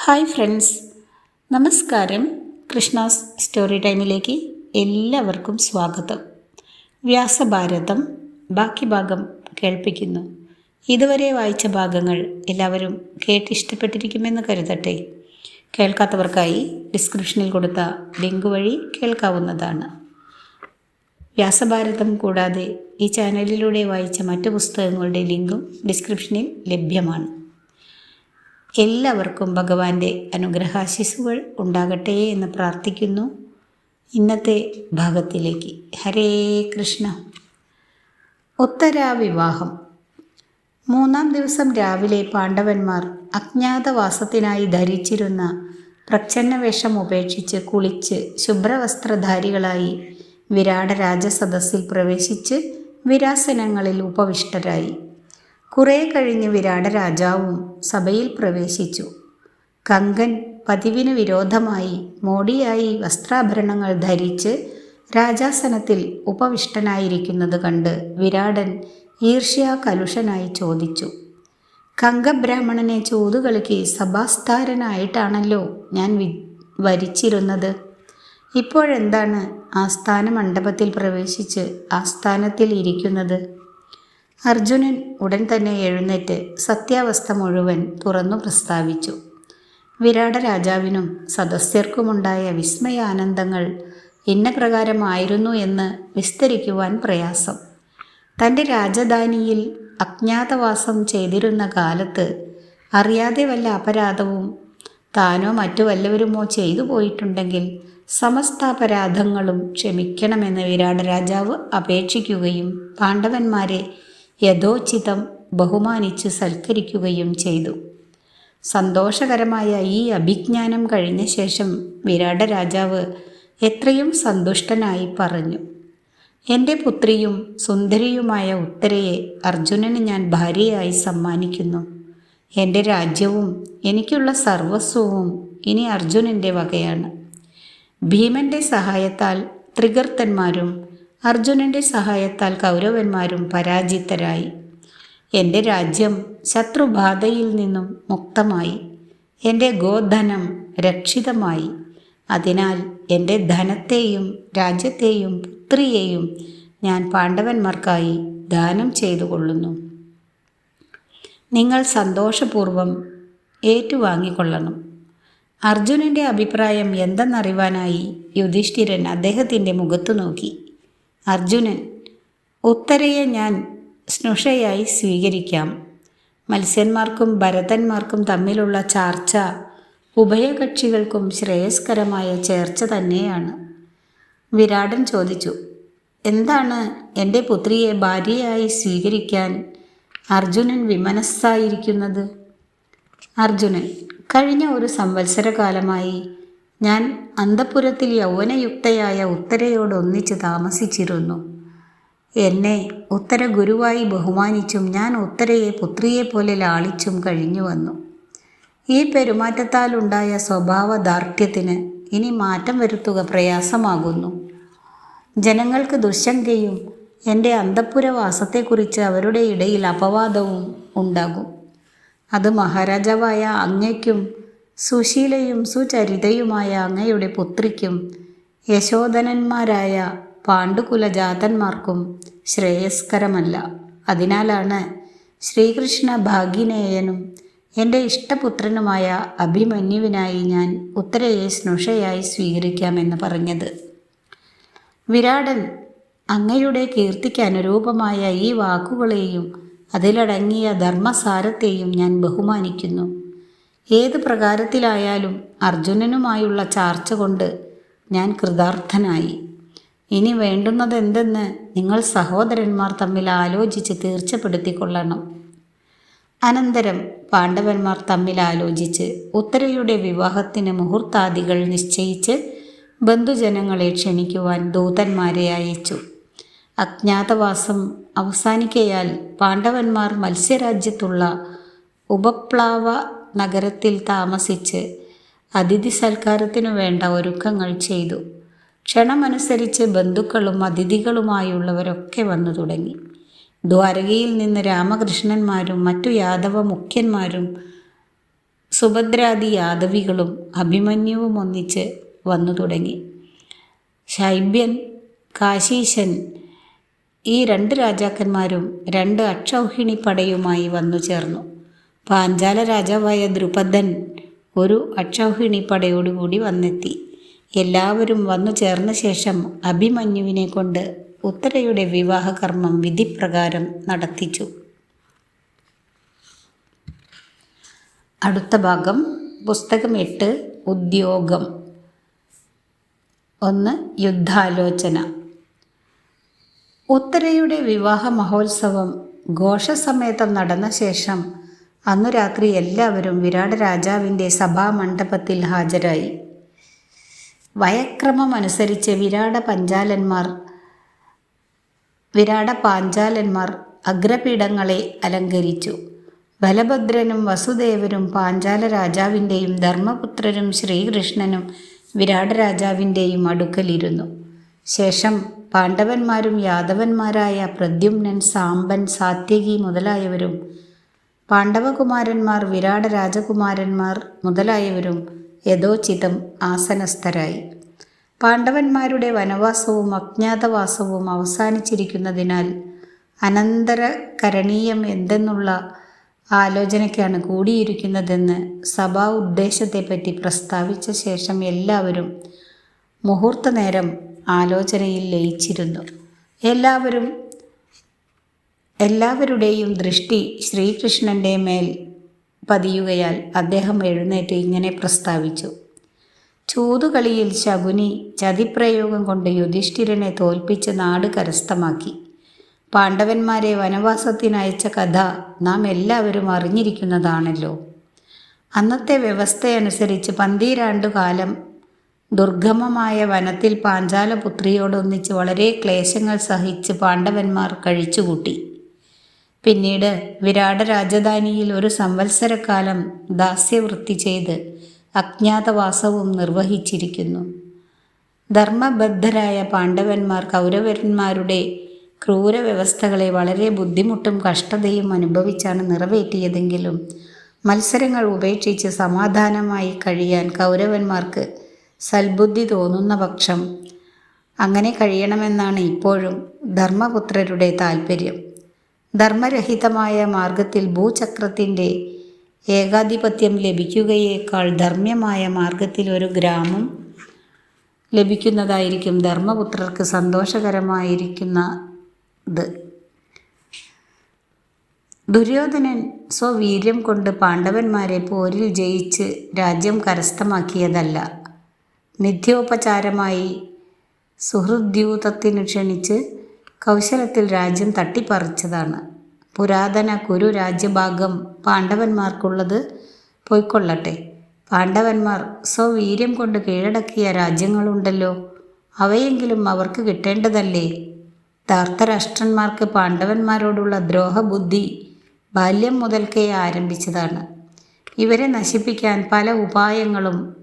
Hi friends. നമസ്കാരം. Krishna's story ടൈമിലേക്ക് എല്ലാവർക്കും സ്വാഗതം. വ്യാസഭാരതം ബാക്കി ഭാഗം കേൾപ്പിക്കുന്നു. ഇതുവരെ വായിച്ച ഭാഗങ്ങൾ എല്ലാവരും കേട്ട് കേട്ടിഷ്ടപ്പെട്ടിരിക്കുമെന്ന് കരുതട്ടെ. കേൾക്കാത്തവർക്കായി ഡിസ്ക്രിപ്ഷനിൽ കൊടുത്ത ലിങ്ക് വഴി കേൾക്കാവുന്നതാണ്. വ്യാസഭാരതം കൂടാതെ ഈ ചാനലിലൂടെ വായിച്ച മറ്റു പുസ്തകങ്ങളുടെ ലിങ്കും ഡിസ്ക്രിപ്ഷനിൽ ലഭ്യമാണ്. എല്ലാവർക്കും ഭഗവാന്റെ അനുഗ്രഹാശിസുകൾ ഉണ്ടാകട്ടെ എന്ന് പ്രാർത്ഥിക്കുന്നു. ഇന്നത്തെ ഭാഗത്തിലേക്ക്. ഹരേ കൃഷ്ണ. ഉത്തരാവിവാഹം. മൂന്നാം ദിവസം രാവിലെ പാണ്ഡവന്മാർ അജ്ഞാതവാസത്തിനായി ധരിച്ചിരുന്ന പ്രച്ഛന്നവേഷം ഉപേക്ഷിച്ച് കുളിച്ച് ശുഭ്രവസ്ത്രധാരികളായി വിരാട രാജസദസ്സിൽ പ്രവേശിച്ച് വിരാസനങ്ങളിൽ ഉപവിഷ്ടരായി. കുറേ കഴിഞ്ഞ് വിരാട രാജാവും സഭയിൽ പ്രവേശിച്ചു. കങ്കൻ പതിവിന് വിരോധമായി മോടിയായി വസ്ത്രാഭരണങ്ങൾ ധരിച്ച് രാജാസനത്തിൽ ഉപവിഷ്ടനായിരിക്കുന്നത് കണ്ട് വിരാടൻ ഈർഷ്യാ കലുഷനായി ചോദിച്ചു. കങ്കബ്രാഹ്മണനെ ചോതുകളിക്ക് സഭാസ്ഥാരനായിട്ടാണല്ലോ ഞാൻ വി വരിച്ചിരുന്നത്. ഇപ്പോഴെന്താണ് ആസ്ഥാന മണ്ഡപത്തിൽ പ്രവേശിച്ച് ആസ്ഥാനത്തിൽ ഇരിക്കുന്നത്? അർജുനൻ ഉടൻ തന്നെ എഴുന്നേറ്റ് സത്യാവസ്ഥ മുഴുവൻ തുറന്നു പ്രസ്താവിച്ചു. വിരാട രാജാവിനും സദസ്യർക്കുമുണ്ടായ വിസ്മയാനന്ദങ്ങൾ ഇന്ന പ്രകാരമായിരുന്നു എന്ന് വിസ്തരിക്കുവാൻ പ്രയാസം. തന്റെ രാജധാനിയിൽ അജ്ഞാതവാസം ചെയ്തിരുന്ന കാലത്ത് അറിയാതെ വല്ല അപരാധവും താനോ മറ്റു വല്ലവരുമോ ചെയ്തു പോയിട്ടുണ്ടെങ്കിൽ സമസ്ത അപരാധങ്ങളും ക്ഷമിക്കണമെന്ന് വിരാട രാജാവ് അപേക്ഷിക്കുകയും പാണ്ഡവന്മാരെ യഥോചിതം ബഹുമാനിച്ച് സൽക്കരിക്കുകയും ചെയ്തു. സന്തോഷകരമായ ഈ അഭിജ്ഞാനം കഴിഞ്ഞ ശേഷം വിരാട രാജാവ് എത്രയും സന്തുഷ്ടനായി പറഞ്ഞു. എന്റെ പുത്രിയും സുന്ദരിയുമായ ഉത്തരയെ അർജുനന് ഞാൻ ഭാര്യയായി സമ്മാനിക്കുന്നു. എന്റെ രാജ്യവും എനിക്കുള്ള സർവസ്വവും ഇനി അർജുനന്റെ വകയാണ്. ഭീമന്റെ സഹായത്താൽ ത്രികർത്തന്മാരും അർജുനന്റെ സഹായത്താൽ കൗരവന്മാരും പരാജിതരായി. എന്റെ രാജ്യം ശത്രുബാധയിൽ നിന്നും മുക്തമായി. എന്റെ ഗോധനം രക്ഷിതമായി. അതിനാൽ എന്റെ ധനത്തെയും രാജ്യത്തെയും പുത്രിയെയും ഞാൻ പാണ്ഡവന്മാർക്കായി ദാനം ചെയ്തു കൊള്ളുന്നു നിങ്ങൾ സന്തോഷപൂർവം ഏറ്റുവാങ്ങിക്കൊള്ളണം. അർജുനന്റെ അഭിപ്രായം എന്തെന്നറിവാനായി യുധിഷ്ഠിരൻ അദ്ദേഹത്തിന്റെ മുഖത്തു നോക്കി അർജുനൻ ഉത്തരയെ ഞാൻ സ്നുഷയായി സ്വീകരിക്കാം. മത്സ്യന്മാർക്കും ഭരതന്മാർക്കും തമ്മിലുള്ള ചാർച്ച ഉഭയകക്ഷികൾക്കും ശ്രേയസ്കരമായ ചേർച്ച തന്നെയാണ്. വിരാടൻ ചോദിച്ചു എന്താണ് എന്റെ പുത്രിയെ ഭാര്യയായി സ്വീകരിക്കാൻ അർജുനൻ വിമനസ്സായിരിക്കുന്നത്? അർജുനൻ കഴിഞ്ഞ ഒരു സംവത്സരകാലമായി ഞാൻ അന്തപുരത്തിൽ യൗവനയുക്തയായ ഉത്തരയോട് ഒന്നിച്ച് താമസിച്ചിരുന്നു. എന്നെ ഉത്തര ഗുരുവായി ബഹുമാനിച്ചും ഞാൻ ഉത്തരയെ പുത്രിയെപ്പോലെ ലാളിച്ചും കഴിഞ്ഞു വന്നു ഈ പെരുമാറ്റത്താലുണ്ടായ സ്വഭാവദാർഢ്യത്തിന് ഇനി മാറ്റം വരുത്തുക പ്രയാസമാകുന്നു. ജനങ്ങൾക്ക് ദുശങ്കയും എന്റെ അന്തപുരവാസത്തെക്കുറിച്ച് അവരുടെ ഇടയിൽ അപവാദവും ഉണ്ടാകും. അത് മഹാരാജാവായ അങ്ങയ്ക്കും സുശീലയും സുചരിതയുമായ അങ്ങയുടെ പുത്രിക്കും യശോധനന്മാരായ പാണ്ഡുകുലജാതന്മാർക്കും ശ്രേയസ്കരമല്ല. അതിനാലാണ് ശ്രീകൃഷ്ണ ഭാഗിനേയനും എന്റെ ഇഷ്ടപുത്രനുമായ അഭിമന്യുവിനായി ഞാൻ ഉത്തരയെ സ്നുഷയായി സ്വീകരിക്കാമെന്ന് പറഞ്ഞത്. വിരാടൻ അങ്ങയുടെ കീർത്തിക്ക് അനുരൂപമായ ഈ വാക്കുകളെയും അതിലടങ്ങിയ ധർമ്മസാരത്തെയും ഞാൻ ബഹുമാനിക്കുന്നു. ഏത് പ്രകാരത്തിലായാലും അർജുനനുമായുള്ള ചാർച്ച കൊണ്ട് ഞാൻ കൃതാർത്ഥനായി. ഇനി വേണ്ടുന്നത് വേണ്ടുന്നതെന്തെന്ന് നിങ്ങൾ സഹോദരന്മാർ തമ്മിൽ ആലോചിച്ച് തീർച്ചപ്പെടുത്തിക്കൊള്ളണം. അനന്തരം പാണ്ഡവന്മാർ തമ്മിൽ ആലോചിച്ച് ഉത്തരയുടെ വിവാഹത്തിന് മുഹൂർത്താദികൾ നിശ്ചയിച്ച് ബന്ധുജനങ്ങളെ ക്ഷണിക്കുവാൻ ദൂതന്മാരെ അയച്ചു. അജ്ഞാതവാസം അവസാനിക്കയാൽ പാണ്ഡവന്മാർ മത്സ്യരാജ്യത്തുള്ള ഉപപ്ലാവ നഗരത്തിൽ താമസിച്ച് അതിഥി സൽക്കാരത്തിനു വേണ്ട ഒരുക്കങ്ങൾ ചെയ്തു. ക്ഷണമനുസരിച്ച് ബന്ധുക്കളും അതിഥികളുമായുള്ളവരൊക്കെ വന്നു തുടങ്ങി. ദ്വാരകയിൽ നിന്ന് രാമകൃഷ്ണന്മാരും മറ്റു യാദവ മുഖ്യന്മാരും സുഭദ്രാദി യാദവികളും അഭിമന്യുവും ഒന്നിച്ച് വന്നു തുടങ്ങി. ശൈബ്യൻ കാശീശൻ ഈ രണ്ട് രാജാക്കന്മാരും രണ്ട് അക്ഷൗഹിണി പടയുമായി വന്നു ചേർന്നു. പാഞ്ചാല രാജാവായ ദ്രുപദൻ ഒരു അക്ഷൗഹിണി പടയോടുകൂടി വന്നെത്തി. എല്ലാവരും വന്നു ചേർന്ന ശേഷം അഭിമന്യുവിനെ കൊണ്ട് ഉത്തരയുടെ വിവാഹകർമ്മം വിധിപ്രകാരം നടത്തിച്ചു. അടുത്ത ഭാഗം പുസ്തകം എട്ട് ഉദ്യോഗം. ഒന്ന് യുദ്ധാലോചന. ഉത്തരയുടെ വിവാഹ മഹോത്സവം ഘോഷസമേതം നടന്ന ശേഷം അന്നു രാത്രി എല്ലാവരും വിരാട് രാജാവിന്റെ സഭാമണ്ഡപത്തിൽ ഹാജരായി. വയക്രമമനുസരിച്ച് വിരാട പഞ്ചാലന്മാർ വിരാട പാഞ്ചാലന്മാർ അഗ്രപീഠങ്ങളെ അലങ്കരിച്ചു. ബലഭദ്രനും വസുദേവനും പാഞ്ചാല രാജാവിന്റെയും ധർമ്മപുത്രരും ശ്രീകൃഷ്ണനും വിരാട രാജാവിന്റെയും അടുക്കലിരുന്നു. ശേഷം പാണ്ഡവന്മാരും യാദവന്മാരായ പ്രദ്യുമ്നൻ സാമ്പൻ സാത്യകി മുതലായവരും പാണ്ഡവകുമാരന്മാർ വിരാട രാജകുമാരന്മാർ മുതലായവരും യഥോചിതം ആസനസ്ഥരായി. പാണ്ഡവന്മാരുടെ വനവാസവും അജ്ഞാതവാസവും അവസാനിച്ചിരിക്കുന്നതിനാൽ അനന്തരകരണീയം എന്തെന്നുള്ള ആലോചനയ്ക്കാണ് കൂടിയിരിക്കുന്നതെന്ന് സഭാ ഉദ്ദേശത്തെപ്പറ്റി പ്രസ്താവിച്ച ശേഷം എല്ലാവരും മുഹൂർത്ത നേരം ആലോചനയിൽ ലയിച്ചിരുന്നു. എല്ലാവരും എല്ലാവരുടെയും ദൃഷ്ടി ശ്രീകൃഷ്ണന്റെ മേൽ പതിയുകയാൽ അദ്ദേഹം എഴുന്നേറ്റ് ഇങ്ങനെ പ്രസ്താവിച്ചു. ചൂതുകളിയിൽ ശകുനി ചതിപ്രയോഗം കൊണ്ട് യുധിഷ്ഠിരനെ തോൽപ്പിച്ച് നാട് കരസ്ഥമാക്കി. പാണ്ഡവന്മാരെ വനവാസത്തിനയച്ച കഥ നാം എല്ലാവരും അറിഞ്ഞിരിക്കുന്നതാണല്ലോ. അന്നത്തെ വ്യവസ്ഥയനുസരിച്ച് പന്തീരാണ്ടു കാലം ദുർഗമമായ വനത്തിൽ പാഞ്ചാലപുത്രിയോടൊന്നിച്ച് വളരെ ക്ലേശങ്ങൾ സഹിച്ച് പാണ്ഡവന്മാർ കഴിച്ചുകൂട്ടി. പിന്നീട് വിരാട രാജധാനിയിൽ ഒരു സംവത്സരക്കാലം ദാസ്യവൃത്തി ചെയ്ത് അജ്ഞാതവാസവും നിർവഹിച്ചിരിക്കുന്നു. ധർമ്മബദ്ധരായ പാണ്ഡവന്മാർ കൗരവന്മാരുടെ ക്രൂരവ്യവസ്ഥകളെ വളരെ ബുദ്ധിമുട്ടും കഷ്ടതയും അനുഭവിച്ചാണ് നിറവേറ്റിയതെങ്കിലും മത്സരങ്ങൾ ഉപേക്ഷിച്ച് സമാധാനമായി കഴിയാൻ കൗരവന്മാർക്ക് സൽബുദ്ധി തോന്നുന്ന പക്ഷം അങ്ങനെ കഴിയണമെന്നാണ് ഇപ്പോഴും ധർമ്മപുത്രരുടെ താൽപ്പര്യം ധർമ്മരഹിതമായ മാർഗത്തിൽ ഭൂചക്രത്തിന്റെ ഏകാധിപത്യം ലഭിക്കുകയേക്കാൾ ധർമ്മ്യമായ മാർഗത്തിൽ ഒരു ഗ്രാമം ലഭിക്കുന്നതായിരിക്കും. ധർമ്മപുത്രർക്ക് സന്തോഷകരമായിരിക്കുന്നത്. ദുര്യോധനൻ സ്വവീര്യം കൊണ്ട് പാണ്ഡവന്മാരെ പോരിൽ ജയിച്ച് രാജ്യം കരസ്ഥമാക്കിയതല്ല. നിത്യോപചാരമായി സുഹൃദ്യൂതത്തിനു ക്ഷണിച്ച് കൗശലത്തിൽ രാജ്യം തട്ടിപ്പറിച്ചതാണ്. പുരാതന കുരു രാജ്യഭാഗം പാണ്ഡവന്മാർക്കുള്ളത് പോയിക്കൊള്ളട്ടെ. പാണ്ഡവന്മാർ സ്വവീര്യം കൊണ്ട് കീഴടക്കിയ രാജ്യങ്ങളുണ്ടല്ലോ. അവയെങ്കിലും അവർക്ക് കിട്ടേണ്ടതല്ലേ? ധാർത്തരാഷ്ട്രന്മാർക്ക് പാണ്ഡവന്മാരോടുള്ള ദ്രോഹബുദ്ധി ബാല്യം മുതൽക്കേ ആരംഭിച്ചതാണ്. ഇവരെ നശിപ്പിക്കാൻ പല ഉപായങ്ങളും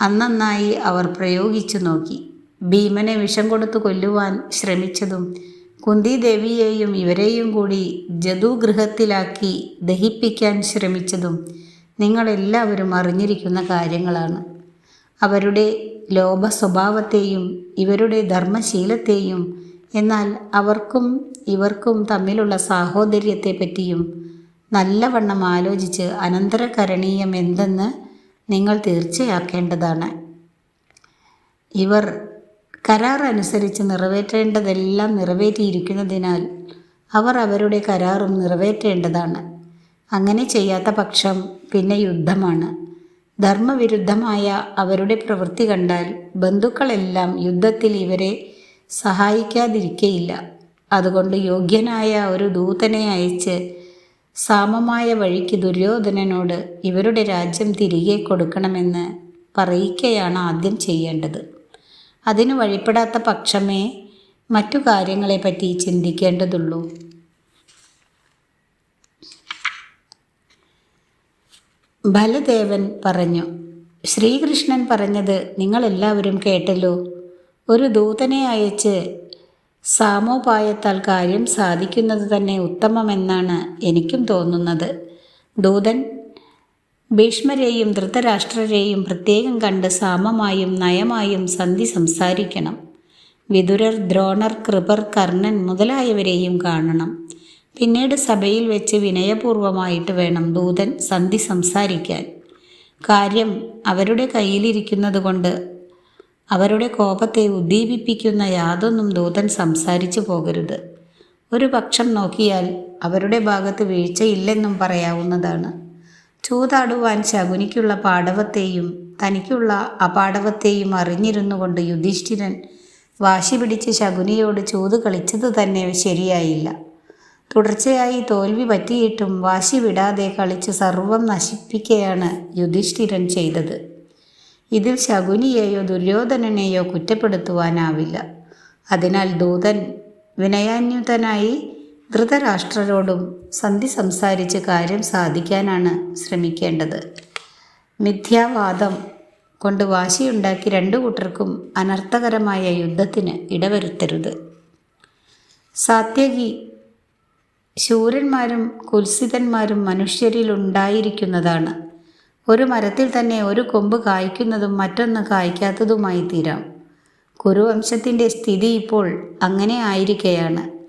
അന്നന്നായി അവർ പ്രയോഗിച്ചു നോക്കി. ഭീമനെ വിഷം കൊടുത്തു കൊല്ലുവാൻ ശ്രമിച്ചതും കുന്തിദേവിയെയും ഇവരെയും കൂടി ജദുഗൃഹത്തിലാക്കി ദഹിപ്പിക്കാൻ ശ്രമിച്ചതും നിങ്ങളെല്ലാവരും അറിഞ്ഞിരിക്കുന്ന കാര്യങ്ങളാണ്. അവരുടെ ലോഭ സ്വഭാവത്തെയും ഇവരുടെ ധർമ്മശീലത്തെയും എന്നാൽ അവർക്കും ഇവർക്കും തമ്മിലുള്ള സാഹോദര്യത്തെപ്പറ്റിയും നല്ലവണ്ണം ആലോചിച്ച് അനന്തരകരണീയം എന്തെന്ന് നിങ്ങൾ തീർച്ചയാക്കേണ്ടതാണ്. ഇവർ കരാർ അനുസരിച്ച് നിറവേറ്റേണ്ടതെല്ലാം നിറവേറ്റിയിരിക്കുന്നതിനാൽ അവർ അവരുടെ കരാറും നിറവേറ്റേണ്ടതാണ്. അങ്ങനെ ചെയ്യാത്ത പക്ഷം പിന്നെ യുദ്ധമാണ്. ധർമ്മവിരുദ്ധമായ അവരുടെ പ്രവൃത്തി കണ്ടാൽ ബന്ധുക്കളെല്ലാം യുദ്ധത്തിൽ ഇവരെ സഹായിക്കാതിരിക്കയില്ല. അതുകൊണ്ട് യോഗ്യനായ ഒരു ദൂതനെ അയച്ച് സാമമായ വഴിക്ക് ദുര്യോധനനോട് ഇവരുടെ രാജ്യം തിരികെ കൊടുക്കണമെന്ന് പറയിക്കയാണ് ആദ്യം ചെയ്യേണ്ടത്. അതിനു വഴിപ്പെടാത്ത പക്ഷമേ മറ്റു കാര്യങ്ങളെപ്പറ്റി ചിന്തിക്കേണ്ടതുള്ളൂ. ബലദേവൻ പറഞ്ഞു ശ്രീകൃഷ്ണൻ പറഞ്ഞത് നിങ്ങളെല്ലാവരും കേട്ടല്ലോ. ഒരു ദൂതനെ അയച്ച് സാമോപായത്താൽ കാര്യം സാധിക്കുന്നത് തന്നെ ഉത്തമമെന്നാണ് എനിക്കും തോന്നുന്നത്. ദൂതൻ ഭീഷ്മരെയും ധൃതരാഷ്ട്രരെയും പ്രത്യേകം കണ്ട് സാമമായും നയമായും സന്ധി സംസാരിക്കണം. വിതുരർ ദ്രോണർ കൃപർ കർണൻ മുതലായവരെയും കാണണം. പിന്നീട് സഭയിൽ വെച്ച് വിനയപൂർവമായിട്ട് വേണം ദൂതൻ സന്ധി സംസാരിക്കാൻ. കാര്യം അവരുടെ കയ്യിലിരിക്കുന്നത് കൊണ്ട് അവരുടെ കോപത്തെ ഉദ്ദീപിപ്പിക്കുന്ന യാതൊന്നും ദൂതൻ സംസാരിച്ചു പോകരുത്. ഒരു പക്ഷം നോക്കിയാൽ അവരുടെ ഭാഗത്ത് വീഴ്ചയില്ലെന്നും പറയാവുന്നതാണ്. ചൂതാടുവാൻ ശകുനിക്കുള്ള പാടവത്തെയും തനിക്കുള്ള അപാടവത്തെയും അറിഞ്ഞിരുന്നു കൊണ്ട് യുധിഷ്ഠിരൻ വാശി പിടിച്ച് ശകുനിയോട് ചൂത് കളിച്ചത് തന്നെ ശരിയായില്ല. തുടർച്ചയായി തോൽവി പറ്റിയിട്ടും വാശി വിടാതെ കളിച്ച് സർവം നശിപ്പിക്കുകയാണ് യുധിഷ്ഠിരൻ ചെയ്തത്. ഇതിൽ ശകുനിയെയോ ദുര്യോധനനെയോ കുറ്റപ്പെടുത്തുവാനാവില്ല. അതിനാൽ ദൂതൻ വിനയാന്യുതനായി ധൃതരാഷ്ട്രരോടും സന്ധി സംസാരിച്ച് കാര്യം സാധിക്കാനാണ് ശ്രമിക്കേണ്ടത്. മിഥ്യാവാദം കൊണ്ട് വാശിയുണ്ടാക്കി രണ്ടു കൂട്ടർക്കും അനർത്ഥകരമായ യുദ്ധത്തിന് ഇടവരുത്തരുത്. സാത്യകി ശൂരന്മാരും കുൽസിതന്മാരും മനുഷ്യരിലുണ്ടായിരിക്കുന്നതാണ് ഒരു മരത്തിൽ തന്നെ ഒരു കൊമ്പ് കായ്ക്കുന്നതും മറ്റൊന്ന് കായ്ക്കാത്തതുമായി തീരാം. കുരുവംശത്തിന്റെ സ്ഥിതി ഇപ്പോൾ അങ്ങനെ ആയിരിക്കെയാണ്.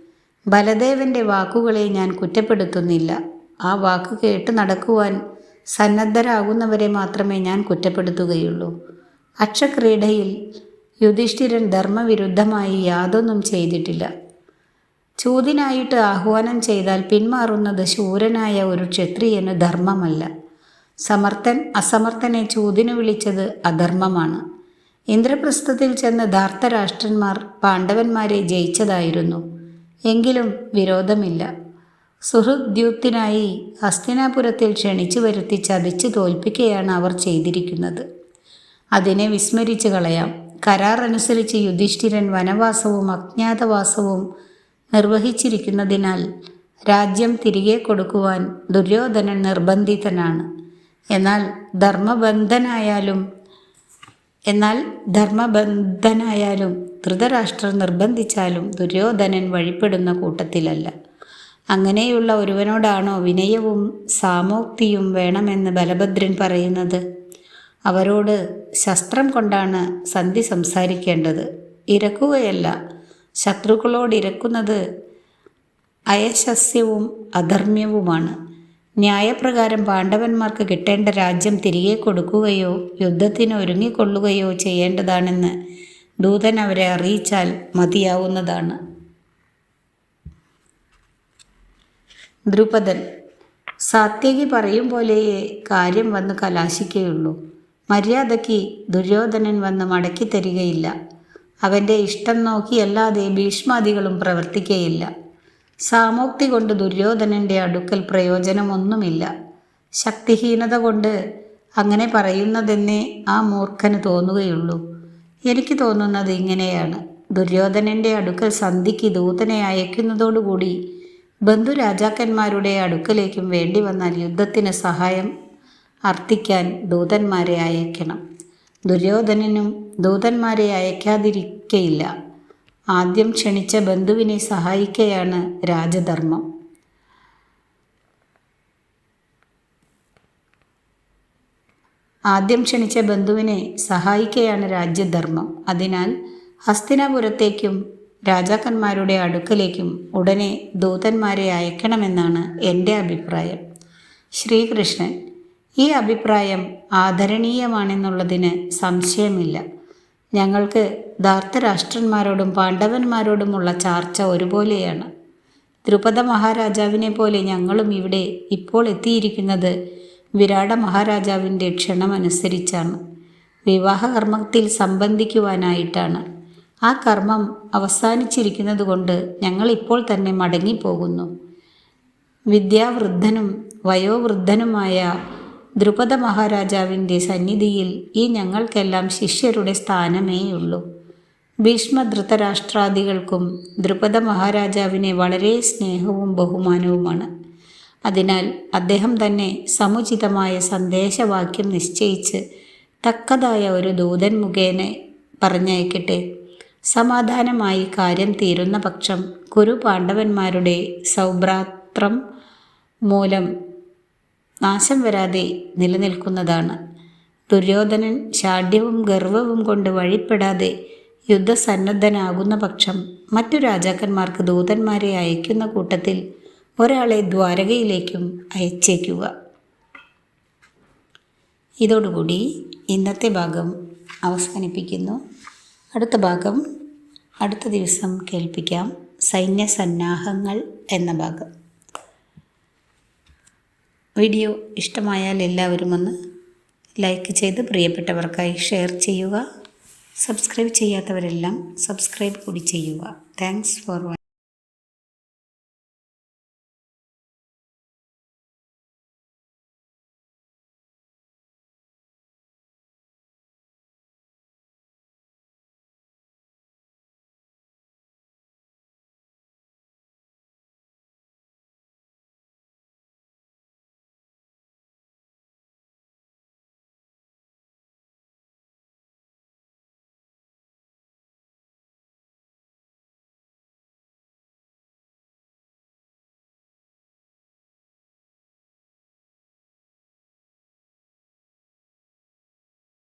ബലദേവന്റെ വാക്കുകളെ ഞാൻ കുറ്റപ്പെടുത്തുന്നില്ല. ആ വാക്ക് കേട്ട് നടക്കുവാൻ സന്നദ്ധരാകുന്നവരെ മാത്രമേ ഞാൻ കുറ്റപ്പെടുത്തുകയുള്ളൂ. അക്ഷക്രീഡയിൽ യുധിഷ്ഠിരൻ ധർമ്മവിരുദ്ധമായി യാതൊന്നും ചെയ്തിട്ടില്ല. ചൂതിനായിട്ട് ആഹ്വാനം ചെയ്താൽ പിന്മാറുന്നത് ശൂരനായ ഒരു ക്ഷത്രിയന് ധർമ്മമല്ല. സമർത്ഥൻ അസമർത്ഥനെ ചൂതിനു വിളിച്ചത് അധർമ്മമാണ്. ഇന്ദ്രപ്രസ്ഥത്തിൽ ചെന്ന് ധാർത്തരാഷ്ട്രന്മാർ പാണ്ഡവന്മാരെ ജയിച്ചതായിരുന്നു. എങ്കിലും വിരോധമില്ല. സുഹൃദ്യൂത്തിനായി ഹസ്തിനാപുരത്തിൽ ക്ഷണിച്ചു വരുത്തി ചതിച്ചു തോൽപ്പിക്കുകയാണ് അവർ ചെയ്തിരിക്കുന്നത്. അതിനെ വിസ്മരിച്ചു കളയാം. കരാർ അനുസരിച്ച് യുധിഷ്ഠിരൻ വനവാസവും അജ്ഞാതവാസവും നിർവഹിച്ചിരിക്കുന്നതിനാൽ രാജ്യം തിരികെ കൊടുക്കുവാൻ ദുര്യോധനൻ നിർബന്ധിതനാണ്. എന്നാൽ ധർമ്മബന്ധനായാലും എന്നാൽ ധർമ്മബന്ധനായാലും ധൃതരാഷ്ട്രർ നിർബന്ധിച്ചാലും ദുര്യോധനൻ വഴിപ്പെടുന്ന കൂട്ടത്തിലല്ല. അങ്ങനെയുള്ള ഒരുവനോടാണോ വിനയവും സാമോക്തിയും വേണമെന്ന് ബലഭദ്രൻ പറയുന്നത്? അവരോട് ശസ്ത്രം കൊണ്ടാണ് സന്ധി സംസാരിക്കേണ്ടത്. ഇരക്കുകയല്ല. ശത്രുക്കളോട് ഇരക്കുന്നത് അയശസ്യവും അധർമ്മ്യവുമാണ്. ന്യായപ്രകാരം പാണ്ഡവന്മാർക്ക് കിട്ടേണ്ട രാജ്യം തിരികെ കൊടുക്കുകയോ യുദ്ധത്തിന് ഒരുങ്ങിക്കൊള്ളുകയോ ചെയ്യേണ്ടതാണെന്ന് ദൂതൻ അവരെ അറിയിച്ചാൽ മതിയാവുന്നതാണ്. ദ്രുപദൻ സാത്യകി പറയും പോലെയേ കാര്യം വന്ന് കലാശിക്കുകയുള്ളൂ. മര്യാദയ്ക്ക് ദുര്യോധനൻ വന്ന് മടക്കി തരികയില്ല അവന്റെ ഇഷ്ടം നോക്കിയല്ലാതെ ഭീഷ്മാദികളും പ്രവർത്തിക്കുകയില്ല സാമോക്തി കൊണ്ട് ദുര്യോധനന്റെ അടുക്കൽ പ്രയോജനമൊന്നുമില്ല. ശക്തിഹീനത കൊണ്ട് അങ്ങനെ പറയുന്നതെന്നേ ആ മൂർഖന് തോന്നുകയുള്ളൂ. എനിക്ക് തോന്നുന്നത് ഇങ്ങനെയാണ്. ദുര്യോധനന്റെ അടുക്കൽ സന്ധിക്ക് ദൂതനെ അയക്കുന്നതോടുകൂടി ബന്ധുരാജാക്കന്മാരുടെ അടുക്കലേക്കും വേണ്ടി വന്നാൽ യുദ്ധത്തിന് സഹായം അർത്ഥിക്കാൻ ദൂതന്മാരെ അയക്കണം. ദുര്യോധനനും ദൂതന്മാരെ അയക്കാതിരിക്കയില്ല. ആദ്യം ക്ഷണിച്ച ബന്ധുവിനെ സഹായിക്കുകയാണ് രാജധർമ്മം. ആദ്യം ക്ഷണിച്ച ബന്ധുവിനെ സഹായിക്കുകയാണ് രാജ്യധർമ്മം. അതിനാൽ ഹസ്തിനാപുരത്തേക്കും രാജാക്കന്മാരുടെ അടുക്കലേക്കും ഉടനെ ദൂതന്മാരെ അയക്കണമെന്നാണ് എന്റെ അഭിപ്രായം. ശ്രീകൃഷ്ണൻ ഈ അഭിപ്രായം ആദരണീയമാണെന്നുള്ളതിന് സംശയമില്ല. ഞങ്ങൾക്ക് ധാർത്തരാഷ്ട്രന്മാരോടും പാണ്ഡവന്മാരോടുമുള്ള ചാർച്ച ഒരുപോലെയാണ്. ദ്രുപദ മഹാരാജാവിനെ പോലെ ഞങ്ങളും ഇവിടെ ഇപ്പോൾ എത്തിയിരിക്കുന്നത് വിരാട മഹാരാജാവിന്റെ ക്ഷണമനുസരിച്ചാണ്. വിവാഹകർമ്മത്തിൽ സംബന്ധിക്കുവാനായിട്ടാണ്. ആ കർമ്മം അവസാനിച്ചിരിക്കുന്നത് കൊണ്ട് ഞങ്ങളിപ്പോൾ തന്നെ മടങ്ങിപ്പോകുന്നു. വിദ്യാവൃദ്ധനും വയോവൃദ്ധനുമായ ദ്രുപദ മഹാരാജാവിന്റെ സന്നിധിയിൽ ഈ ഞങ്ങൾക്കെല്ലാം ശിഷ്യരുടെ സ്ഥാനമേയുള്ളൂ. ഭീഷ്മ ധൃതരാഷ്ട്രാദികൾക്കും ദ്രുപദ മഹാരാജാവിനെ വളരെ സ്നേഹവും ബഹുമാനവുമാണ്. അതിനാൽ അദ്ദേഹം തന്നെ സമുചിതമായ സന്ദേശവാക്യം നിശ്ചയിച്ച് തക്കതായ ഒരു ദൂതൻ മുഖേന പറഞ്ഞയക്കട്ടെ. സമാധാനമായി കാര്യം തീരുന്ന പക്ഷം കുരു പാണ്ഡവന്മാരുടെ സൗഭ്രാത്രം മൂലം നാശം വരാതെ നിലനിൽക്കുന്നതാണ്. ദുര്യോധനൻ ശാഠ്യവും ഗർവവും കൊണ്ട് വഴിപ്പെടാതെ യുദ്ധസന്നദ്ധനാകുന്ന പക്ഷം മറ്റു രാജാക്കന്മാർക്ക് ദൂതന്മാരെ അയക്കുന്ന കൂട്ടത്തിൽ ഒരാളെ ദ്വാരകയിലേക്കും അയച്ചേക്കുക. ഇതോടുകൂടി ഇന്നത്തെ ഭാഗം അവസാനിപ്പിക്കുന്നു. അടുത്ത ഭാഗം അടുത്ത ദിവസം കേൾപ്പിക്കാം. സൈന്യസന്നാഹങ്ങൾ എന്ന ഭാഗം. വീഡിയോ ഇഷ്ടമായാൽ എല്ലാവരും ഒന്ന് ലൈക്ക് ചെയ്ത് പ്രിയപ്പെട്ടവർക്കായി ഷെയർ ചെയ്യുക. സബ്സ്ക്രൈബ് ചെയ്യാത്തവരെല്ലാം സബ്സ്ക്രൈബ് കൂടി ചെയ്യുക. Thanks for